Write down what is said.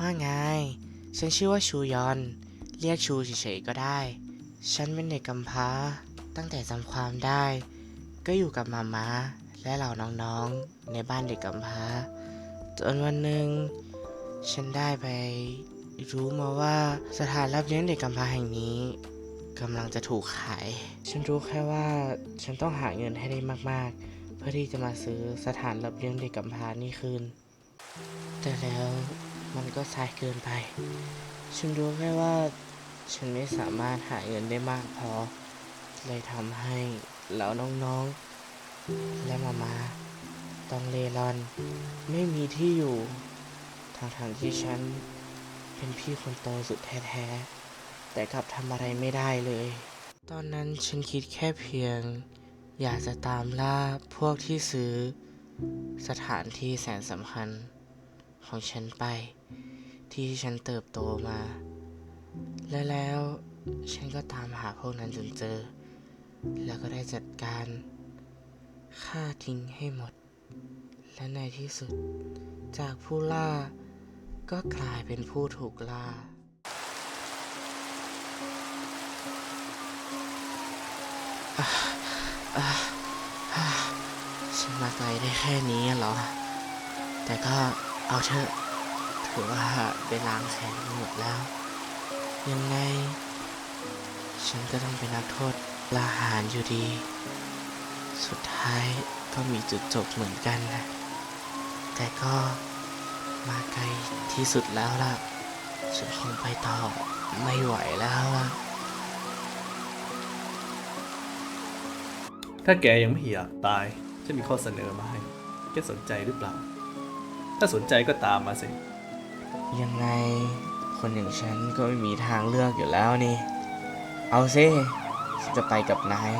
ว่าไง ฉันชื่อว่าชูยอน เรียกชูเฉยๆก็ได้ ฉันเป็นเด็กกำพร้า ตั้งแต่จำความได้ ก็อยู่กับมาม่าและเหล่าน้องๆ ในบ้านเด็กกำพร้า จนวันหนึ่ง ฉันได้ไปรู้มาว่าสถานรับเลี้ยงเด็กกำพร้าแห่งนี้กำลังจะถูกขาย ฉันรู้แค่ว่าฉันต้องหาเงินให้ได้มากๆ เพื่อที่จะมาซื้อสถานรับเลี้ยงเด็กกำพร้านี่คืน แต่แล้ว มันก็สายเกินไป ฉันรู้แค่ว่า ฉันไม่สามารถหาเงินได้มากพอ เลยทำให้เหล่าน้องๆ และมามาต้องเลรอน ไม่มีที่อยู่ทางทางที่ฉันเป็นพี่คนโตสุดแท้ๆ แต่กลับทำอะไรไม่ได้เลย ตอนนั้นฉันคิดแค่เพียง อยากจะตามล่าพวกที่ซื้อ สถานที่แสนสำคัญ ของฉันไป ที่ฉันเติบโตมา และแล้วฉันก็ตามหาพวกนั้นจนเจอ แล้วก็ได้จัดการฆ่าทิ้งให้หมด และในที่สุด จากผู้ล่า ก็กลายเป็นผู้ถูกล่าฉันมาไกลได้แค่นี้เหรอ แต่ก็ เอาเถอะถือว่าได้ล้างแค้นหมดแล้ว ยังไง ฉันก็ต้องเป็นนักโทษลาหารอยู่ดี สุดท้ายก็มีจุดจบเหมือนกันนะแต่ก็มาไกลที่สุดแล้วล่ะ ฉันคงไปต่อไม่ไหวแล้วล่ะ ถ้าแกยังไม่อยากตายจะมีข้อเสนอมาให้ แกสนใจหรือเปล่า ถ้าสนใจก็ตามมาสิ ยังไงคนอย่างฉันก็ไม่มีทางเลือกอยู่แล้วนี่ เอาสิฉันจะไปกับนาย